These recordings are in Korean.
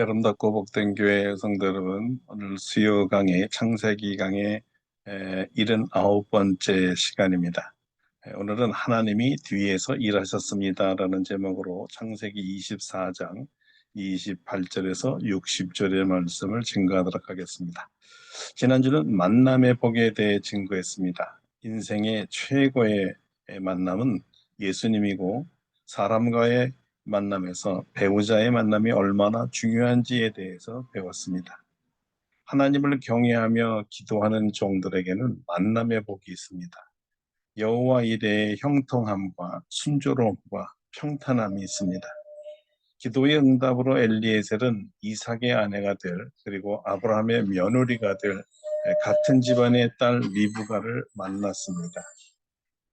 여름답고 복된 교회 성도 여러분, 오늘 수요 강의, 창세기 강의 79번째 시간입니다. 오늘은 하나님이 뒤에서 일하셨습니다. 라는 제목으로 창세기 24장 28절에서 60절의 말씀을 증거하도록 하겠습니다. 지난주는 만남의 복에 대해 증거했습니다. 인생의 최고의 만남은 예수님이고 사람과의 만남에서 배우자의 만남이 얼마나 중요한지에 대해서 배웠습니다. 하나님을 경외하며 기도하는 종들에게는 만남의 복이 있습니다. 여호와 이레의 형통함과 순조로움과 평탄함이 있습니다. 기도의 응답으로 엘리에셀은 이삭의 아내가 될 그리고 아브라함의 며느리가 될 같은 집안의 딸 리브가를 만났습니다.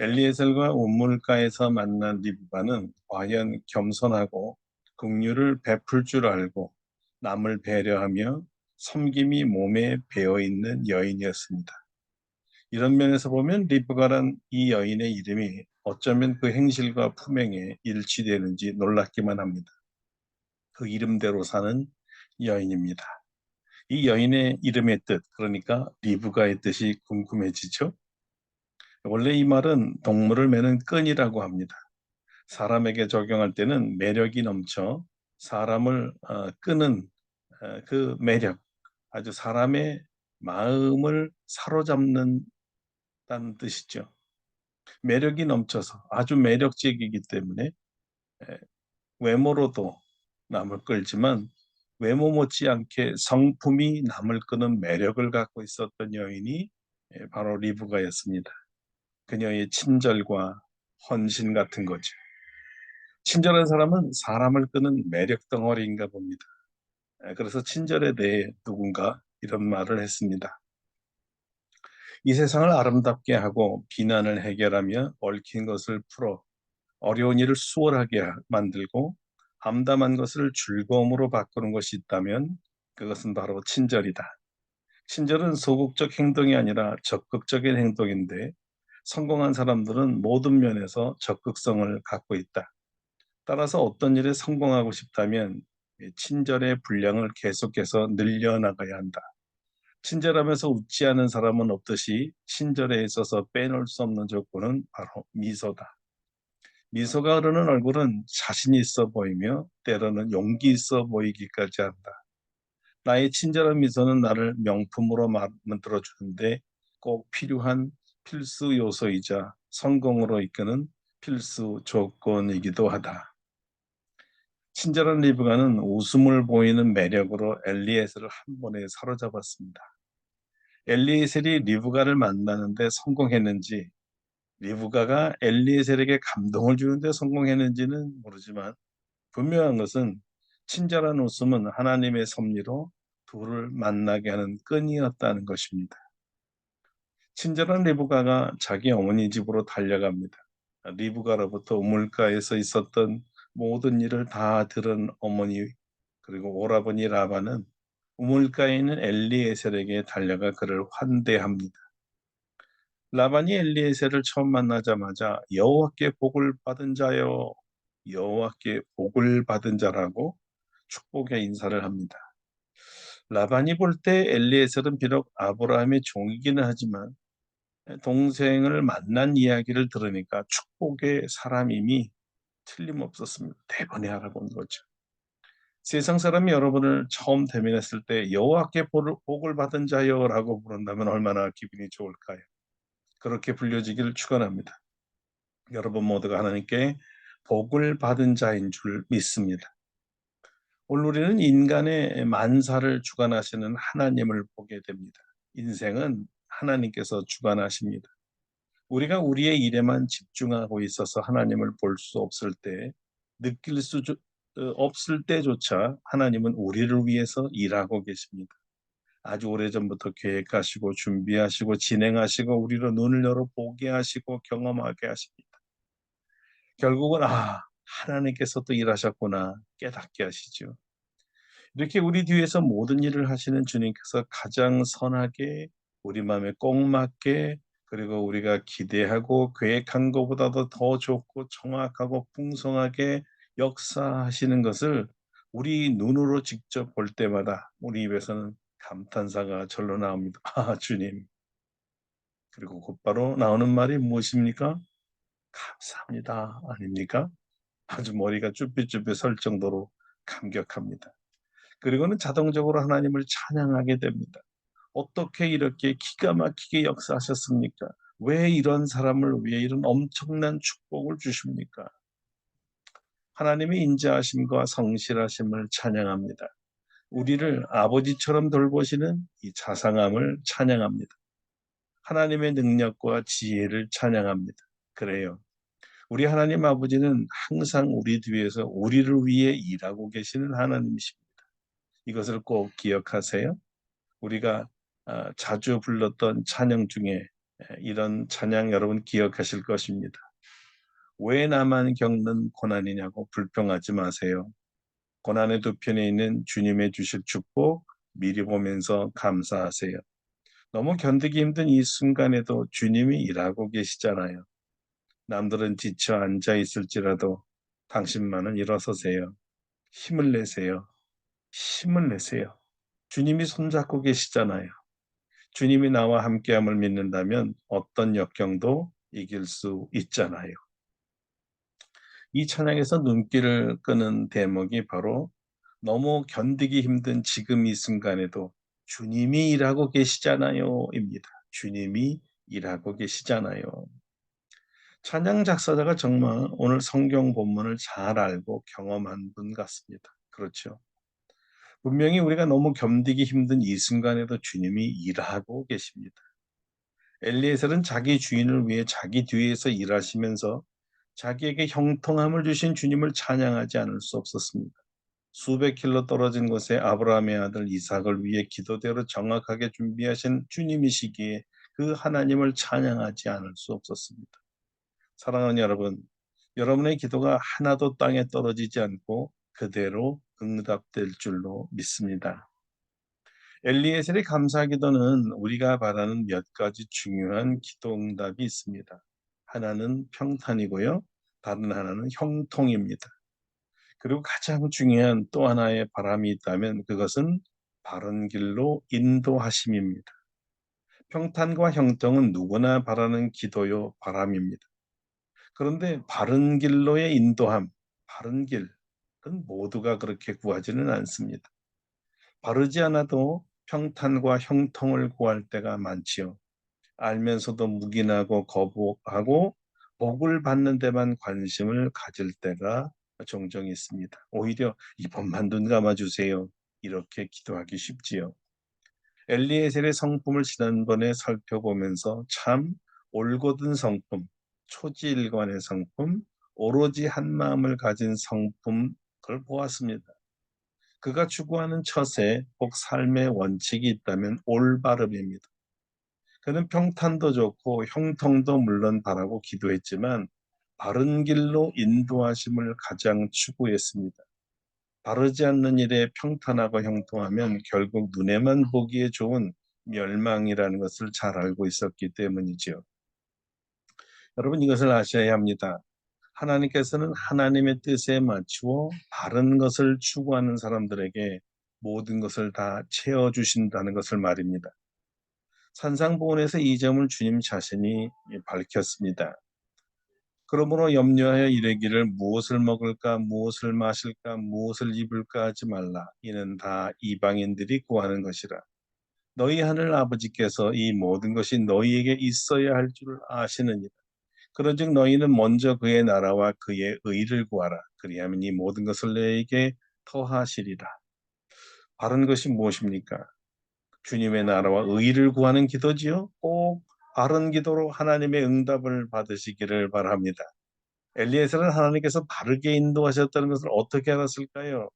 엘리에셀과 우물가에서 만난 리브가는 과연 겸손하고 긍휼을 베풀 줄 알고 남을 배려하며 섬김이 몸에 배어 있는 여인이었습니다. 이런 면에서 보면 리브가란 이 여인의 이름이 어쩌면 그 행실과 품행에 일치되는지 놀랍기만 합니다. 그 이름대로 사는 여인입니다. 이 여인의 이름의 뜻, 그러니까 리브가의 뜻이 궁금해지죠? 원래 이 말은 동물을 매는 끈이라고 합니다. 사람에게 적용할 때는 매력이 넘쳐 사람을 어, 끄는 어, 그 매력, 아주 사람의 마음을 사로잡는 다는 뜻이죠. 매력이 넘쳐서 아주 매력적이기 때문에 외모로도 남을 끌지만 외모 못지않게 성품이 남을 끄는 매력을 갖고 있었던 여인이 바로 리브가였습니다. 그녀의 친절과 헌신 같은 거죠. 친절한 사람은 사람을 끄는 매력 덩어리인가 봅니다. 그래서 친절에 대해 누군가 이런 말을 했습니다. 이 세상을 아름답게 하고 비난을 해결하며 얽힌 것을 풀어 어려운 일을 수월하게 만들고 암담한 것을 즐거움으로 바꾸는 것이 있다면 그것은 바로 친절이다. 친절은 소극적 행동이 아니라 적극적인 행동인데 성공한 사람들은 모든 면에서 적극성을 갖고 있다. 따라서 어떤 일에 성공하고 싶다면 친절의 분량을 계속해서 늘려나가야 한다. 친절하면서 웃지 않은 사람은 없듯이 친절에 있어서 빼놓을 수 없는 조건은 바로 미소다. 미소가 흐르는 얼굴은 자신 있어 보이며 때로는 용기 있어 보이기까지 한다. 나의 친절한 미소는 나를 명품으로 만들어 주는데 꼭 필요한 필수 요소이자 성공으로 이끄는 필수 조건이기도 하다. 친절한 리브가는 웃음을 보이는 매력으로 엘리에셀을 한 번에 사로잡았습니다. 엘리에셀이 리브가를 만나는데 성공했는지 리브가가 엘리에셀에게 감동을 주는데 성공했는지는 모르지만 분명한 것은 친절한 웃음은 하나님의 섭리로 둘을 만나게 하는 끈이었다는 것입니다. 친절한 리브가가 자기 어머니 집으로 달려갑니다. 리브가로부터 우물가에서 있었던 모든 일을 다 들은 어머니 그리고 오라버니 라바는 우물가에 있는 엘리에셀에게 달려가 그를 환대합니다. 라반이 엘리에셀을 처음 만나자마자 여호와께 복을 받은 자여 여호와께 복을 받은 자라고 축복의 인사를 합니다. 라반이 볼 때 엘리에셀은 비록 아브라함의 종이기는 하지만 동생을 만난 이야기를 들으니까 축복의 사람임이 틀림없었습니다. 대번에 알아본 거죠. 세상 사람이 여러분을 처음 대면했을 때 여호와께 복을 받은 자여라고 부른다면 얼마나 기분이 좋을까요? 그렇게 불려지기를 축원합니다. 여러분 모두가 하나님께 복을 받은 자인 줄 믿습니다. 오늘 우리는 인간의 만사를 주관하시는 하나님을 보게 됩니다. 인생은 하나님께서 주관하십니다. 우리가 우리의 일에만 집중하고 있어서 하나님을 볼 수 없을 때, 느낄 수 어, 없을 때조차 하나님은 우리를 위해서 일하고 계십니다. 아주 오래전부터 계획하시고 준비하시고 진행하시고 우리로 눈을 열어 보게 하시고 경험하게 하십니다. 결국은 아 하나님께서 또 일하셨구나 깨닫게 하시죠. 이렇게 우리 뒤에서 모든 일을 하시는 주님께서 가장 선하게 우리 마음에 꼭 맞게 그리고 우리가 기대하고 계획한 것보다도 더 좋고 정확하고 풍성하게 역사하시는 것을 우리 눈으로 직접 볼 때마다 우리 입에서는 감탄사가 절로 나옵니다. 아 주님. 그리고 곧바로 나오는 말이 무엇입니까? 감사합니다. 아닙니까? 아주 머리가 쭈삣쭈삣 설 정도로 감격합니다. 그리고는 자동적으로 하나님을 찬양하게 됩니다. 어떻게 이렇게 기가 막히게 역사하셨습니까? 왜 이런 사람을 위해 이런 엄청난 축복을 주십니까? 하나님의 인자하심과 성실하심을 찬양합니다. 우리를 아버지처럼 돌보시는 이 자상함을 찬양합니다. 하나님의 능력과 지혜를 찬양합니다. 그래요. 우리 하나님 아버지는 항상 우리 뒤에서 우리를 위해 일하고 계시는 하나님이십니다. 이것을 꼭 기억하세요. 우리가 아, 자주 불렀던 찬양 중에 이런 찬양 여러분 기억하실 것입니다. 왜 나만 겪는 고난이냐고 불평하지 마세요. 고난의 두 편에 있는 주님의 주실 축복 미리 보면서 감사하세요. 너무 견디기 힘든 이 순간에도 주님이 일하고 계시잖아요. 남들은 지쳐 앉아 있을지라도 당신만은 일어서세요. 힘을 내세요. 힘을 내세요. 주님이 손잡고 계시잖아요. 주님이 나와 함께함을 믿는다면 어떤 역경도 이길 수 있잖아요. 이 찬양에서 눈길을 끄는 대목이 바로 너무 견디기 힘든 지금 이 순간에도 주님이 일하고 계시잖아요. 입니다. 주님이 일하고 계시잖아요. 찬양 작사자가 정말 오늘 성경 본문을 잘 알고 경험한 분 같습니다. 그렇죠. 분명히 우리가 너무 견디기 힘든 이 순간에도 주님이 일하고 계십니다. 엘리에셀은 자기 주인을 위해 자기 뒤에서 일하시면서 자기에게 형통함을 주신 주님을 찬양하지 않을 수 없었습니다. 수백 킬로 떨어진 곳에 아브라함의 아들 이삭을 위해 기도대로 정확하게 준비하신 주님이시기에 그 하나님을 찬양하지 않을 수 없었습니다. 사랑하는 여러분, 여러분의 기도가 하나도 땅에 떨어지지 않고 그대로 응답될 줄로 믿습니다. 엘리에셀의 감사 기도는 우리가 바라는 몇 가지 중요한 기도 응답이 있습니다. 하나는 평탄이고요. 다른 하나는 형통입니다. 그리고 가장 중요한 또 하나의 바람이 있다면 그것은 바른 길로 인도하심입니다. 평탄과 형통은 누구나 바라는 기도요 바람입니다. 그런데 바른 길로의 인도함, 바른 길, 모두가 그렇게 구하지는 않습니다. 바르지 않아도 평탄과 형통을 구할 때가 많지요. 알면서도 묵인하고 거부하고 복을 받는 데만 관심을 가질 때가 종종 있습니다. 오히려 이번만 눈 감아주세요. 이렇게 기도하기 쉽지요. 엘리에셀의 성품을 지난번에 살펴보면서 참 올곧은 성품, 초지일관의 성품, 오로지 한 마음을 가진 성품 그걸 보았습니다. 그가 추구하는 처세, 혹 삶의 원칙이 있다면 올바름입니다. 그는 평탄도 좋고 형통도 물론 바라고 기도했지만 바른 길로 인도하심을 가장 추구했습니다. 바르지 않는 일에 평탄하고 형통하면 결국 눈에만 보기에 좋은 멸망이라는 것을 잘 알고 있었기 때문이지요. 여러분 이것을 아셔야 합니다. 하나님께서는 하나님의 뜻에 맞추어 바른 것을 추구하는 사람들에게 모든 것을 다 채워주신다는 것을 말입니다. 산상보원에서 이 점을 주님 자신이 밝혔습니다. 그러므로 염려하여 이르기를 무엇을 먹을까 무엇을 마실까 무엇을 입을까 하지 말라 이는 다 이방인들이 구하는 것이라 너희 하늘 아버지께서 이 모든 것이 너희에게 있어야 할 줄 아시느니라 그런즉 너희는 먼저 그의 나라와 그의 의를 구하라. 그리하면 이 모든 것을 너에게 더하시리라. 바른 것이 무엇입니까? 주님의 나라와 의를 구하는 기도지요. 꼭 바른 기도로 하나님의 응답을 받으시기를 바랍니다. 엘리에셀은 하나님께서 바르게 인도하셨다는 것을 어떻게 알았을까요?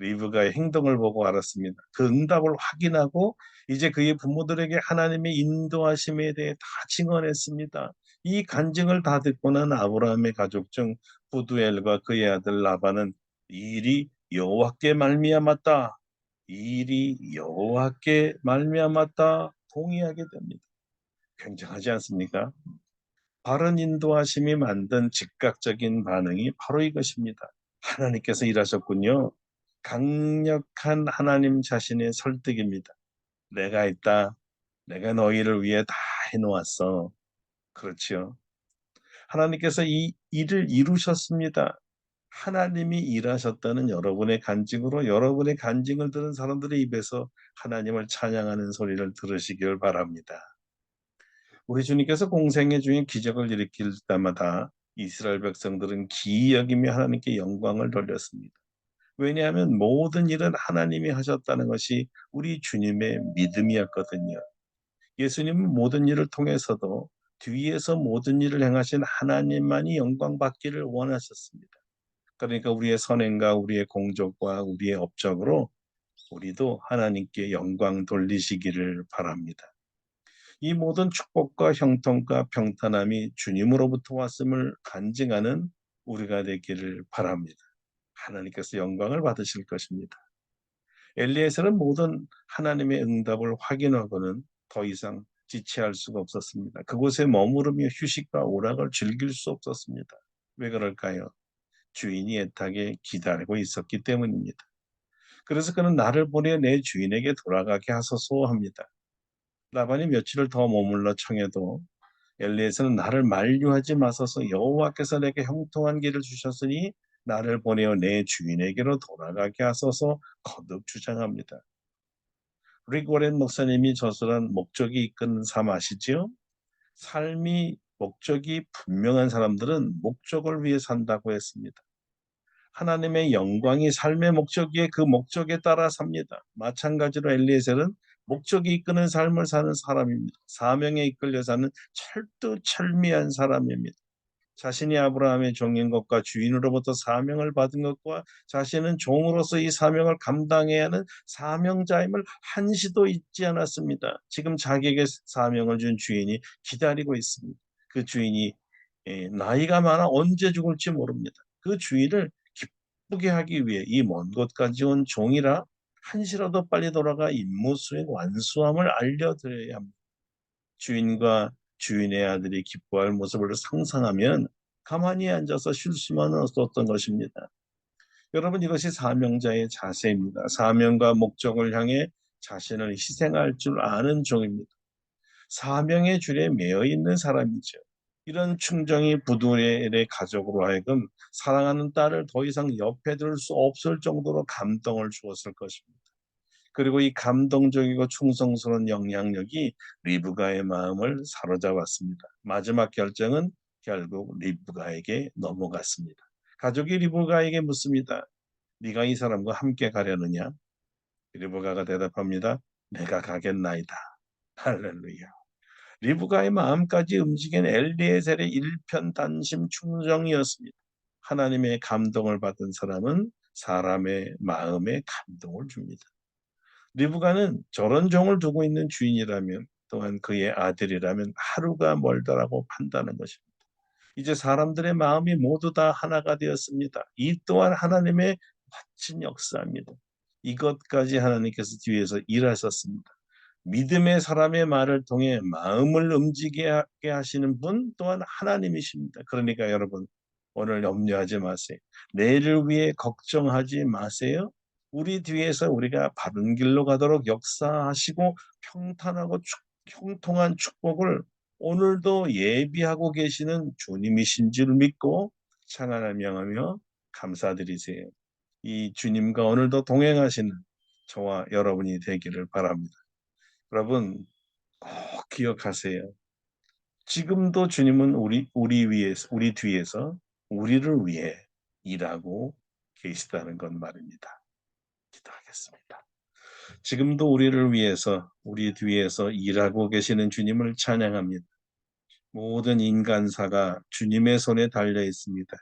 리브가의 행동을 보고 알았습니다. 그 응답을 확인하고 이제 그의 부모들에게 하나님의 인도하심에 대해 다 증언했습니다. 이 간증을 다 듣고 난 아브라함의 가족 중 부두엘과 그의 아들 라반은 이 일이 여호와께 말미암았다. 이 일이 여호와께 말미암았다. 동의하게 됩니다. 굉장하지 않습니까? 바른 인도하심이 만든 즉각적인 반응이 바로 이것입니다. 하나님께서 일하셨군요. 강력한 하나님 자신의 설득입니다. 내가 있다. 내가 너희를 위해 다 해놓았어. 그렇지요. 하나님께서 이 일을 이루셨습니다. 하나님이 일하셨다는 여러분의 간증으로 여러분의 간증을 들은 사람들의 입에서 하나님을 찬양하는 소리를 들으시길 바랍니다. 우리 주님께서 공생애 중에 기적을 일으킬 때마다 이스라엘 백성들은 기이 여기며 하나님께 영광을 돌렸습니다. 왜냐하면 모든 일은 하나님이 하셨다는 것이 우리 주님의 믿음이었거든요. 예수님은 모든 일을 통해서도 뒤에서 모든 일을 행하신 하나님만이 영광 받기를 원하셨습니다. 그러니까 우리의 선행과 우리의 공적과 우리의 업적으로 우리도 하나님께 영광 돌리시기를 바랍니다. 이 모든 축복과 형통과 평탄함이 주님으로부터 왔음을 간증하는 우리가 되기를 바랍니다. 하나님께서 영광을 받으실 것입니다. 엘리에셀은 모든 하나님의 응답을 확인하고는 더 이상 지체할 수가 없었습니다. 그곳에 머무르며 휴식과 오락을 즐길 수 없었습니다. 왜 그럴까요? 주인이 애타게 기다리고 있었기 때문입니다. 그래서 그는 나를 보내 내 주인에게 돌아가게 하소서 합니다. 라반이 며칠을 더 머물러 청해도 엘리에서는 나를 만류하지 마소서 여호와께서 내게 형통한 길을 주셨으니 나를 보내어 내 주인에게로 돌아가게 하소서 거듭 주장합니다. 릭 워렌 목사님이 저술한 목적이 이끄는 삶 아시지요? 삶이 목적이 분명한 사람들은 목적을 위해 산다고 했습니다. 하나님의 영광이 삶의 목적이에 그 목적에 따라 삽니다. 마찬가지로 엘리에셀은 목적이 이끄는 삶을 사는 사람입니다. 사명에 이끌려 사는 철두철미한 사람입니다. 자신이 아브라함의 종인 것과 주인으로부터 사명을 받은 것과 자신은 종으로서 이 사명을 감당해야 하는 사명자임을 한시도 잊지 않았습니다. 지금 자기에게 사명을 준 주인이 기다리고 있습니다. 그 주인이 예, 나이가 많아 언제 죽을지 모릅니다. 그 주인을 기쁘게 하기 위해 이 먼 곳까지 온 종이라 한시라도 빨리 돌아가 임무 수행 완수함을 알려드려야 합니다. 주인과 주인의 아들이 기뻐할 모습을 상상하면 가만히 앉아서 쉴 수만 없었던 것입니다. 여러분 이것이 사명자의 자세입니다. 사명과 목적을 향해 자신을 희생할 줄 아는 종입니다. 사명의 줄에 매여 있는 사람이죠. 이런 충정이 부두엘의 가족으로 하여금 사랑하는 딸을 더 이상 옆에 둘 수 없을 정도로 감동을 주었을 것입니다. 그리고 이 감동적이고 충성스러운 영향력이 리브가의 마음을 사로잡았습니다. 마지막 결정은 결국 리브가에게 넘어갔습니다. 가족이 리브가에게 묻습니다. 네가 이 사람과 함께 가려느냐? 리브가가 대답합니다. 내가 가겠나이다. 할렐루야. 리브가의 마음까지 움직인 엘리에셀의 일편단심 충정이었습니다. 하나님의 감동을 받은 사람은 사람의 마음에 감동을 줍니다. 리브가는 저런 종을 두고 있는 주인이라면 또한 그의 아들이라면 하루가 멀다라고 판단한 것입니다. 이제 사람들의 마음이 모두 다 하나가 되었습니다. 이 또한 하나님의 멋진 역사입니다. 이것까지 하나님께서 뒤에서 일하셨습니다. 믿음의 사람의 말을 통해 마음을 움직이게 하시는 분 또한 하나님이십니다. 그러니까 여러분 오늘 염려하지 마세요. 내일을 위해 걱정하지 마세요. 우리 뒤에서 우리가 바른 길로 가도록 역사하시고 평탄하고 축, 형통한 축복을 오늘도 예비하고 계시는 주님이신 줄 믿고 찬양을 명하며 감사드리세요. 이 주님과 오늘도 동행하시는 저와 여러분이 되기를 바랍니다. 여러분 꼭 기억하세요. 지금도 주님은 우리 우리 위에서 우리 뒤에서 우리를 위해 일하고 계시다는 건 말입니다. 기도하겠습니다. 지금도 우리를 위해서 우리 뒤에서 일하고 계시는 주님을 찬양합니다. 모든 인간사가 주님의 손에 달려 있습니다.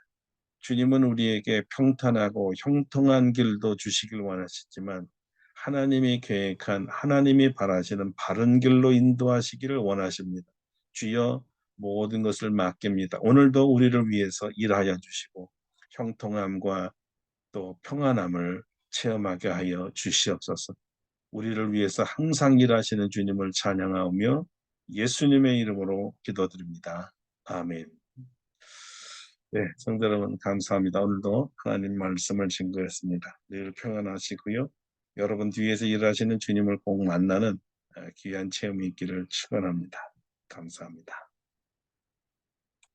주님은 우리에게 평탄하고 형통한 길도 주시길 원하시지만 하나님이 계획한 하나님이 바라시는 바른 길로 인도하시기를 원하십니다. 주여 모든 것을 맡깁니다. 오늘도 우리를 위해서 일하여 주시고 형통함과 또 평안함을 체험하게 하여 주시옵소서. 우리를 위해서 항상 일하시는 주님을 찬양하며 예수님의 이름으로 기도드립니다. 아멘. 네, 성도 여러분 감사합니다. 오늘도 하나님 말씀을 증거했습니다. 늘 평안하시고요. 여러분 뒤에서 일하시는 주님을 꼭 만나는 어, 귀한 체험이 있기를 축원합니다. 감사합니다.